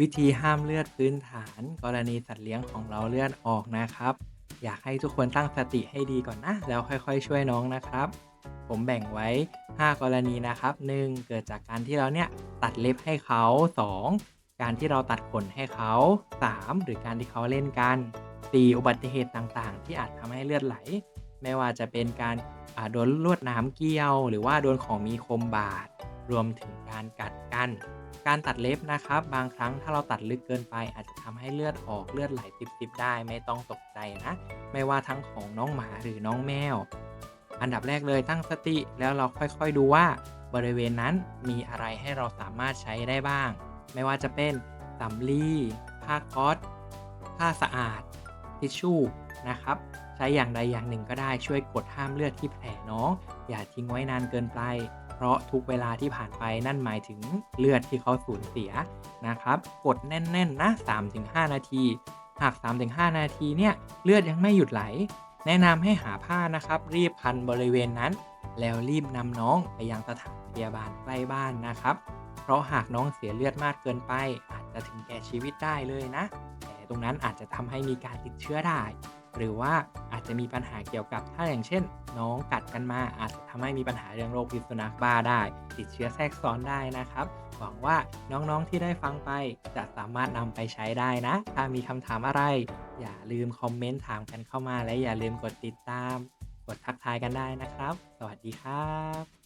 วิธีห้ามเลือดพื้นฐาน กรณีสัตว์เลี้ยงของเราเลือดออกนะครับ อยากให้ทุกคนตั้งสติให้ดีก่อนนะ แล้วค่อยๆ ช่วยน้องนะครับ ผมแบ่งไว้ 5 กรณีนะครับ 1. เกิดจากการที่เราเนี่ยตัดเล็บให้เขา 2. การที่เราตัดขนให้เขา 3. หรือการที่เขาเล่นกัน 4. อุบัติเหตุต่างๆ ที่อาจทำให้เลือดไหล ไม่ว่าจะเป็นการโดนลวดหน้ำเกี่ยว หรือว่าโดนของมีคมบาดรวมถึงการกัดกัน การตัดเล็บนะครับ บางครั้งถ้าเราตัดลึกเกินไป อาจจะทำให้เลือดออกเลือดไหลติบๆได้ ไม่ต้องตกใจนะ ไม่ว่าทั้งของน้องหมาหรือน้องแมว อันดับแรกเลยตั้งสติแล้วเราค่อยๆดูว่าบริเวณนั้นมีอะไรให้เราสามารถใช้ได้บ้าง ไม่ว่าจะเป็นสำลีผ้าก๊อซผ้าสะอาด ทิชชู่นะครับ ใช้อย่างใดอย่างหนึ่งก็ได้ช่วยกดห้ามเลือดที่แผลน้อง อย่าทิ้งไว้นานเกินไป เพราะทุกเวลาที่ผ่านไปนั่นหมายถึงเลือดที่เขาสูญเสียนะครับ กดแน่นๆนะ 3-5 นาที หาก 3-5 นาทีเนี่ยเลือดยังไม่หยุดไหล แนะนำให้หาผ้านะครับ รีบพันบริเวณนั้น แล้วรีบนำน้องไปยังสถานพยาบาลใกล้บ้านนะครับ เพราะหากน้องเสียเลือดมากเกินไป อาจจะถึงแก่ชีวิตได้เลยนะ แต่ตรงนั้นอาจจะทำให้มีการติดเชื้อได้ หรือว่าอาจจะมีปัญหาเกี่ยวกับถ้าอย่างเช่น น้องกัดกันมาอาจจะทำให้มีปัญหาเรื่องโรคพิษสุนัขบ้าได้ ติดเชื้อแทรกซ้อนได้นะครับ หวังว่าน้องๆที่ได้ฟังไปจะสามารถนำไปใช้ได้นะ ถ้ามีคำถามอะไร อย่าลืมคอมเมนต์ถามกันเข้ามาและอย่าลืมกดติดตาม กดทักทายกันได้นะครับ สวัสดีครับ